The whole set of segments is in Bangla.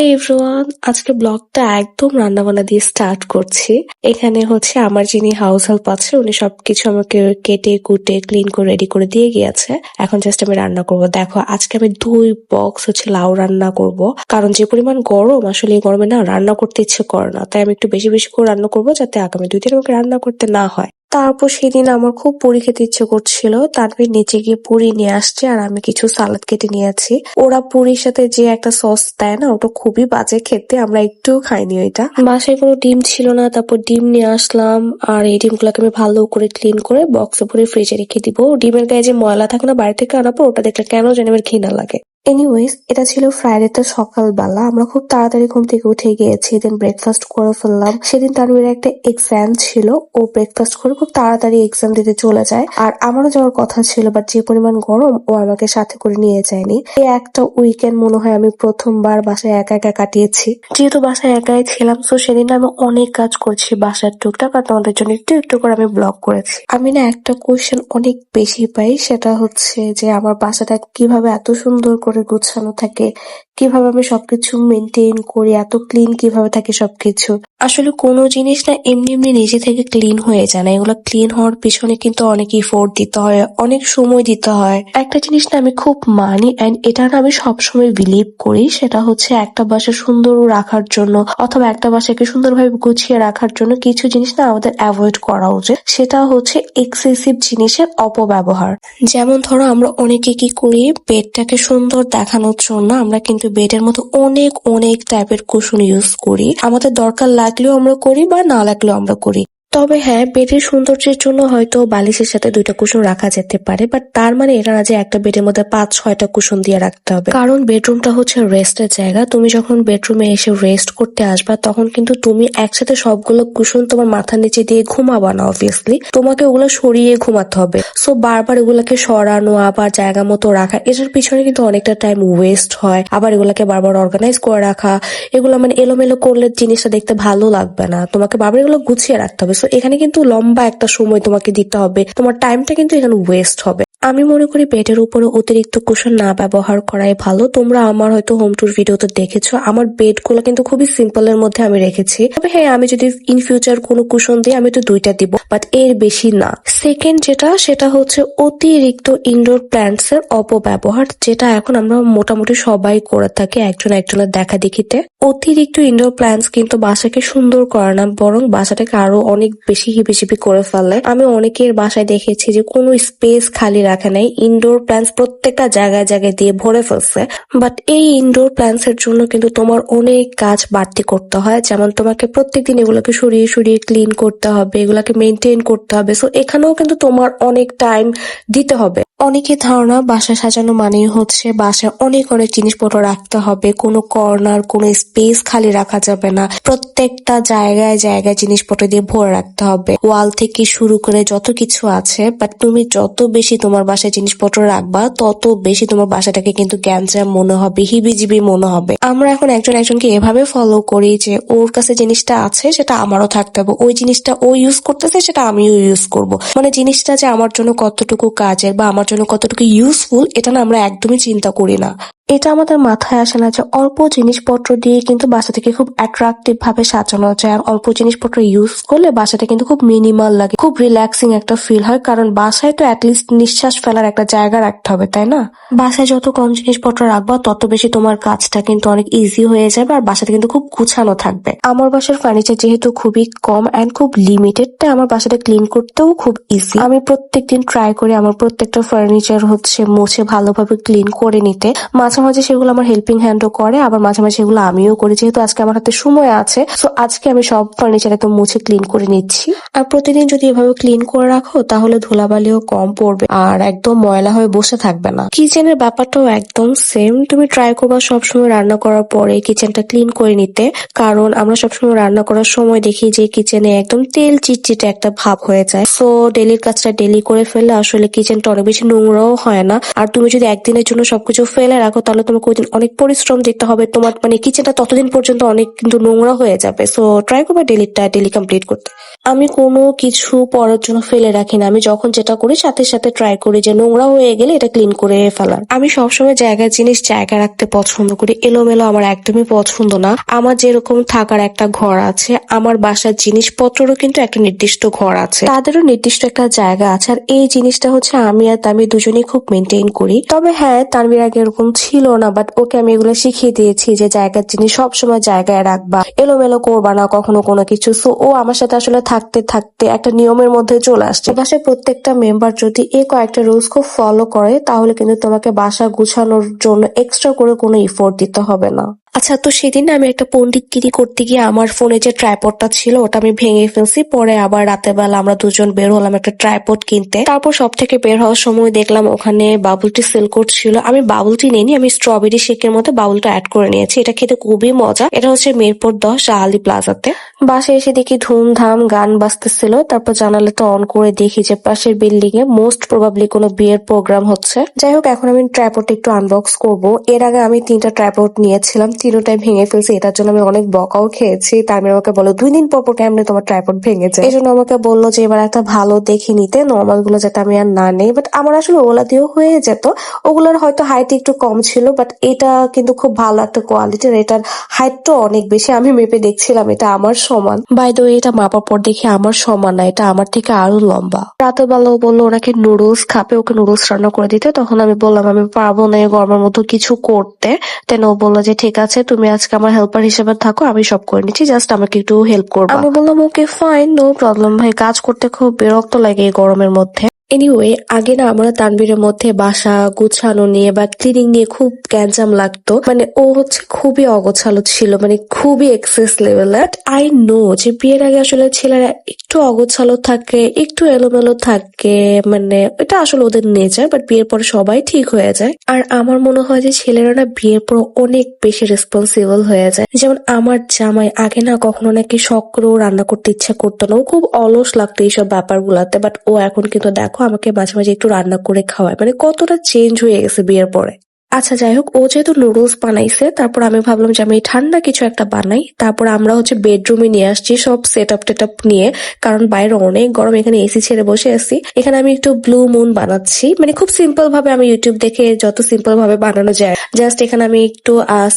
হাই এভরিওয়ান আজকে ব্লগটা একদম রান্নাবান্না দিয়ে স্টার্ট করছি। এখানে হচ্ছে আমার যিনি হাউস হেল্প আছে, উনি সবকিছু আমাকে কেটে, কুটে ক্লিন করে রেডি করে দিয়ে গিয়েছে। এখন জাস্ট আমি রান্না করব। দেখো, আজকে আমি দুই বক্স হচ্ছে লাউ রান্না করব। কারণ যে পরিমাণ গরম, আসলে এই গরমে না রান্না করতে ইচ্ছে করে না। তাই আমি একটু বেশি বেশি করে রান্না করব যাতে আগামী দুই দিন আমাকে রান্না করতে না হয়। তারপর সেদিন আমার খুব পুরি খেতে ইচ্ছে করছিল। তারপরে নিচে গিয়ে পুরি নিয়ে আসছে আর আমি কিছু সালাদ কেটে নিয়েছি। ওরা পুরির সাথে যে একটা সস দেয় না, ওটা খুবই বাজে খেতে, আমরা একটু খাইনি ওইটা। বাসায় কোনো ডিম ছিল না, তারপর ডিম নিয়ে আসলাম আর এই ডিমগুলোকে আমি ভালো করে ক্লিন করে বক্সে ভরে ফ্রিজে রেখে দিব। ডিমের গায়ে যে ময়লা থাকে না, বাড়ি থেকে আনার পর ওটা দেখলে কেন জানি আমার ঘৃণা লাগে। এনিওয়েজ এটা ছিল ফ্রাইডেতে সকালবেলা। আমরা খুব তাড়াতাড়ি ঘুম থেকে উঠে গিয়েছি। দেন ব্রেকফাস্ট করে ফেললাম। সেদিন তানভীর একটা এক্সাম ছিল। ও ব্রেকফাস্ট করে খুব তাড়াতাড়ি এক্সাম দিতে চলে যায়। আর আমারও যাওয়ার কথা ছিল বাট যে পরিমাণ গরম, ও আমাকে সাথে করে নিয়ে যায়নি। এই একটা উইকেন্ড মনে হয় আমি প্রথমবার বাসায় একা একা কাটিয়েছি। যেহেতু বাসায় একাই ছিলাম তো সেদিন আমি অনেক কাজ করছি বাসার টুকটাক আর তোমাদের জন্য একটু একটু করে আমি ব্লগ করেছি। আমি না একটা কোয়েশ্চেন অনেক বেশি পাই, সেটা হচ্ছে যে আমার বাসাটা কীভাবে এত সুন্দর করে গোছানো থাকে, কীভাবে আমি সবকিছু মেনটেন করি, এত ক্লিন কীভাবে থাকে সবকিছু। আসলে কোনো জিনিস না এমনি এমনি নিজে থেকে ক্লিন হয়ে যায় না। এগুলো ক্লিন হওয়ার পিছনে কিন্তু অনেক ইফোর্ট দিতে হয়, অনেক সময় দিতে হয়। একটা জিনিস না আমি খুব মানি অ্যান্ড এটা না আমি সবসময় বিলিভ করি, সেটা হচ্ছে একটা বাসা সুন্দর রাখার জন্য অথবা একটা বাসাকে সুন্দরভাবে গুছিয়ে রাখার জন্য কিছু জিনিস না আমাদের অ্যাভয়েড করা উচিত। সেটা হচ্ছে এক্সেসিভ জিনিসের অপব্যবহার। যেমন ধরো আমরা অনেকে কি করি, পেটটাকে সুন্দর দেখানোর জন্য আমরা কিন্তু বেডের মতো অনেক অনেক টাইপের কুশন ইউজ করি। আমাদের দরকার লাগলেও আমরা করি বা না লাগলেও আমরা করি। তবে হ্যাঁ বেডের সৌন্দর্যের জন্য হয়তো বালিশের সাথে দুইটা কুশন রাখা যেতে পারে বাট তার মানে এটা না যে একটা বেডের মধ্যে পাঁচ, ছয়টা কুশন দিয়ে রাখতে হবে। কারণ বেডরুমটা হচ্ছে রেস্টের জায়গা, তুমি যখন বেডরুমে এসে রেস্ট করতে আসবা, তখন কিন্তু তুমি একসাথে সবগুলো কুশন তোমার মাথার নিচে দিয়ে ঘুমাবা না অবভিয়াসলি তোমাকে ওগুলো সরিয়ে ঘুমাতে হবে। সো বারবার এগুলোকে সরানো, আবার জায়গা মতো রাখা, এটার পিছনে কিন্তু অনেকটা টাইম ওয়েস্ট হয়। আবার এগুলাকে বারবার অর্গানাইজ করে রাখা, এগুলো মানে এলোমেলো করলে জিনিসটা দেখতে ভালো লাগবে না। তোমাকে বারবার এগুলো গুছিয়ে রাখতে হবে। সো এখানে কিন্তু লম্বা একটা সময় তোমাকে দিতে হবে। তোমার টাইমটা কিন্তু এখানে ওয়েস্ট হবে। আমি মনে করি বেডের উপরে অতিরিক্ত কুশন না ব্যবহার করাই ভালো। তোমরা আমার হয়তো হোম টুর ভিডিওতে দেখেছ। আমার বেডগুলো কিন্তু খুবই সিম্পল এর মধ্যে আমি রেখেছি। তবে হ্যাঁ আমি যদি ইন ফিউচার কোনো কুশন দিই, আমি তো দুইটা দিব বাট এর বেশি না। সেকেন্ড যেটা, সেটা হচ্ছে অতিরিক্ত ইনডোর প্ল্যান্টস এর অপব্যবহার, যেটা এখন আমরা মোটামুটি সবাই করে থাকি একজন একজনের দেখা দেখিতে। অতিরিক্ত ইনডোর প্ল্যান্টস কিন্তু বাসাকে সুন্দর করে না, বরং বাসাটাকে আরও অনেক বেশি হিবিজিবি করে ফেলে। আমি অনেকের বাসায় দেখেছি যে কোনো স্পেস খালি রাখে নাই। ইনডোর প্ল্যান্টস প্রত্যেকটা জায়গায় জায়গায় দিয়ে ভরে ফেলছে। বাট এই ইনডোর প্ল্যান্টস এর জন্য কিন্তু তোমার অনেক কাজ বাড়তি করতে হয়। যেমন তোমাকে প্রত্যেকদিন এগুলোকে সরিয়ে সরিয়ে ক্লিন করতে হবে, এগুলোকে মেনটেন করতে হবে। সো এখানেও কিন্তু তোমার অনেক টাইম দিতে হবে। অনেকের ধারণা, বাসা সাজানো মানেই হচ্ছে বাসায় অনেক অনেক জিনিসপত্র রাখতে হবে। কোনো কর্নার কোনো স্পেস খালি রাখা যাবে না। প্রত্যেকটা জায়গায় জায়গায় জিনিসপত্র দিয়ে ভরে রাখতে হবে। ওয়াল থেকে শুরু করে যত কিছু আছে বাট তুমি যত বেশি তোমার বাসায় জিনিসপত্র রাখবা, তত বেশি তোমার বাসাটাকে কিন্তু ক্যান্সার মনে হবে, হিবিজিবি মনে হবে। আমরা এখন একজন একজনকে এভাবে ফলো করি যে ওর কাছে জিনিসটা আছে, সেটা আমারও থাকতে হবে। ওই জিনিসটা ও ইউজ করতেছে, সেটা আমিও ইউজ করব। মানে জিনিসটা যে আমার জন্য কতটুকু কাজের বা আমার জন্য কতটুকু ইউজফুল এটা না আমরা একদমই চিন্তা করি না। এটা আমাদের মাথায় আসে না যে অল্প জিনিসপত্র দিয়ে কিন্তু বাসাটাকে খুব অ্যাট্রাকটিভ ভাবে সাজানো যায়। আর অল্প জিনিসপত্র ইউজ করলে বাসাটা কিন্তু খুব মিনিমাল লাগে, খুব রিল্যাক্সিং একটা ফিল হয়। কারণ বাসায় তো অ্যাটলিস্ট নিঃশ্বাস ফেলার একটা জায়গা রাখতে হবে, তাই না? বাসায় যত কম জিনিসপত্র রাখবা, তত বেশি তোমার কাজটা কিন্তু অনেক ইজি হয়ে যাবে। আর বাসাটা কিন্তু খুব গুছানো থাকবে। আমার বাসার ফার্নিচার যেহেতু খুবই কম অ্যান্ড খুব লিমিটেড তাই আমার বাসাটা ক্লিন করতেও খুব ইজি আমি প্রত্যেকদিন ট্রাই করি আমার প্রত্যেকটা ফার্নিচার হচ্ছে মুছে ভালোভাবে ক্লিন করে নিতে। মাঝে মাঝে সেগুলো আমার হেল্পিং হ্যান্ডও করে, আবার মাঝে মাঝে সেগুলো আমিও করি, যেহেতু আজকে আমার হাতে সময় আছে। সো আজকে আমি সব ফার্নিচার একদম মুছে ক্লিন করে নিচ্ছি। আর প্রতিদিন যদি এভাবে ক্লিন করে রাখো, তাহলে ধুলাবালিও কম পড়বে আর একদম ময়লা হয়ে বসে থাকবে না। কিচেনের ব্যাপারটাও একদম সেম তুমি ট্রাই করবা সবসময় রান্না করার পরে কিচেনটা ক্লিন করে নিতে। কারণ আমরা সবসময় রান্না করার সময় দেখি যে কিচেনে একদম তেল চিটচিট চিটচিটে একটা ভাব হয়ে যায়। সো ডেলির কাজটা ডেলি করে ফেললে আসলে কিচেনটা অনেক বেশি নোংরাও হয় না। আর তুমি যদি একদিনের জন্য সবকিছু ফেলে রাখো, তাহলে তোমাকে ওই দিন অনেক পরিশ্রম দিতে হবে। তোমার মানে কিচেনটা ততদিন পর্যন্ত অনেক কিন্তু নোংরা হয়ে যাবে। সো ট্রাই করবে ডেলিটা ডেলি কমপ্লিট করতে। আমি কোনো কিছু পরের জন্য ফেলে রাখি না। আমি যখন যেটা করি, সাথে সাথে ট্রাই করি যে নোংরা হয়ে গেলে এটা ক্লিন করে ফেলার। আমি সবসময় জায়গার জিনিস জায়গায় রাখতে পছন্দ করি। এলোমেলো আমার একদমই পছন্দ না। আমার যেরকম থাকার একটা ঘর আছে, আমার বাসার জিনিসপত্রেরও কিন্তু একটা নির্দিষ্ট ঘর আছে। তাদেরও নির্দিষ্ট একটা জায়গা আছে। আর এই জিনিসটা হচ্ছে আমি আর তামি দুজনেই খুব মেনটেন করি। তবে হ্যাঁ তানভীর আগে এরকম ছিল না বাট ওকে আমি এগুলো শিখিয়ে দিয়েছি যে জায়গার জিনিস সবসময় জায়গায় রাখবা। এলোমেলো করবা না কখনো কোনো কিছু। সো ও আমার সাথে আসলে থাকতে থাকতে একটা নিয়মের মধ্যে চলে আসছে। বাসায় প্রত্যেকটা মেম্বার যদি এ কয়েকটা রুলস খুব ফলো করে, তাহলে কিন্তু তোমাকে বাসা গুছানোর জন্য এক্সট্রা করে কোনো ইফোর্ট দিতে হবে না। আচ্ছা তো সেদিন আমি একটা পণ্ডিতগিরি করতে গিয়ে আমার ফোনে যে ট্রাইপডটা ছিল, ওটা আমি ভেঙে ফেলছি। পরে আবার রাতের বেলা আমরা দুজন বের হলাম একটা ট্রাইপড কিনতে। তারপর সব থেকে বের হওয়ার সময় দেখলাম ওখানে বাবুলটি সেল করছিল। আমি বাবুলটি নিইনি, আমি স্ট্রবেরি শেকের মধ্যে বাবুলটা অ্যাড করে নিয়েছি। এটা খেতে খুবই মজা। এটা হচ্ছে মিরপুর দশ আলি প্লাজাতে বাসে এসে দেখি ধুমধাম গান বাজতেছিল। তারপর জানালাটা অন করে দেখি যে পাশের বিল্ডিং এ মোস্ট প্রবাবলি কোনো বিয়ের প্রোগ্রাম হচ্ছে। যাই হোক, এখন আমি ট্রাইপডটা একটু আনবক্স করব। এর আগে আমি তিনটা ট্রাইপড নিয়েছিলাম। তিনটাই ভেঙে ফেলছি, এটার জন্য আমি অনেক বকাও খেয়েছি। তার মেয়ে আমাকে বলো দুই দিন পর পর কেমনে তোমার ট্রাইপড ভেঙেছে এই জন্য আমাকে বলল যে, এবার একটা ভালো দেখে নিতে নর্মালগুলো যাতে আমি আর না নেই। বাট আমার আসলে ওগুলা দিয়েও হয়ে যেত। ওগুলোর হয়তো হাইট একটু কম ছিল বাট এটা কিন্তু খুব ভালো একটা কোয়ালিটির এটার হাইটটা অনেক বেশি, আমি মেপে দেখছিলাম, এটা আমার সমান। বাই দ্য এটা মাপার পর দেখি আমার সমান না, এটা আমার থেকে আরও লম্বা। রাতের বেলাও বলল, ওনাকে নুডলস খাবে, ওকে নুডলস রান্না করে দিতে। তখন আমি বললাম, আমি পারব না গরমের মতো কিছু করতে। দেন ও বলল যে, ঠিক আছে তুমি আজকে আমার হেল্পার হিসেবে থাকো, আমি সব করে নিচ্ছি জাস্ট আমাকে একটু হেল্প করব। আমি বললাম ওকে ফাইন নো প্রবলেম ভাই। কাজ করতে খুব বিরক্ত লাগে এই গরমের মধ্যে। এনিওয়ে আগে না আমরা তানবীরের মধ্যে বাসা গুছানো নিয়ে বা ক্লিনিং নিয়ে খুব গ্যাঞ্জাম লাগতো। মানে ও হচ্ছে খুবই অগোছালো ছিল মানে খুবই এক্সেস লেভেল আই নো যে বিয়ের আগে আসলে ছেলেরা একটু অগোছালো থাকে, একটু এলোমেলো থাকে মানে এটা আসলে ওদের নেচার বাট বিয়ের পরে সবাই ঠিক হয়ে যায়। আর আমার মনে হয় যে ছেলেরা না বিয়ের পর অনেক বেশি রেসপন্সিবল হয়ে যায়। যেমন আমার জামাই আগে না কখনো নাকি শখ করেও রান্না করতে ইচ্ছা করতো না। ও খুব অলস লাগতো এইসব ব্যাপারগুলাতে বাট ও এখন কিন্তু দেখো আমাকে মাঝে মাঝে একটু রান্না করে খাওয়ায়। মানে কতটা চেঞ্জ হয়ে গেছে বিয়ের পরে। আচ্ছা যাই হোক, ও যেহেতু নুডলস বানাইছে, তারপর আমি ভাবলাম যে আমি ঠান্ডা কিছু একটা বানাই। তারপর আমরা হচ্ছে বেডরুমে নিয়ে আসছি সব সেট আপ টেট আপ নিয়ে, কারণ বাইরে অনেক গরম, এখানে এসি ছেড়ে বসে আছি। এখানে আমি একটু ব্লু মুন বানাচ্ছি। মানে খুব সিম্পল ভাবে আমি ইউটিউব দেখে যত সিম্পল ভাবে বানানো যায় জাস্ট এখানে আমি একটু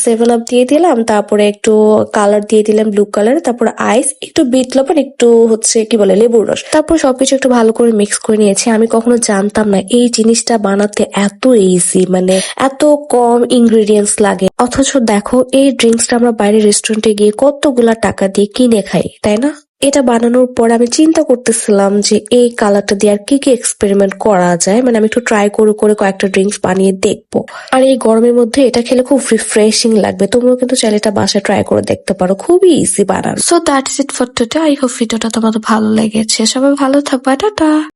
সেভেন আপ দিয়ে দিলাম, তারপরে একটু কালার দিয়ে দিলাম ব্লু কালার তারপর আইস একটু বিট লবণ, একটু হচ্ছে কি বলে, লেবুর রস। তারপর সবকিছু একটু ভালো করে মিক্স করে নিয়েছি। আমি কখনো জানতাম না, এই জিনিসটা বানাতে এত ইজি মানে এত কম ইনগ্রেডিয়েন্টস লাগে। অথচ দেখো, এই ড্রিঙ্কসটা আমরা বাইরে রেস্টুরেন্টে গিয়ে কতগুলা টাকা দিয়ে কিনে খাই, তাই না? এটা বানানোর পর আমি চিন্তা করতেছিলাম যে এই কালারটা দিয়ে আর কি কি এক্সপেরিমেন্ট করা যায়। মানে আমি একটু ট্রাই করে করে কয়েকটা ড্রিঙ্কস বানিয়ে দেখব। আর এই গরমের মধ্যে এটা খেলে খুব রিফ্রেশিং লাগবে। তোমরাও কিন্তু চাইলে এটা বাসায় ট্রাই করে দেখতে পারো। খুবই ইজি বানানো। So that that's it for today I hope ভিডিওটা তোমাদের ভালো লেগেছে। সবাই ভালো থাকবা। টাটা।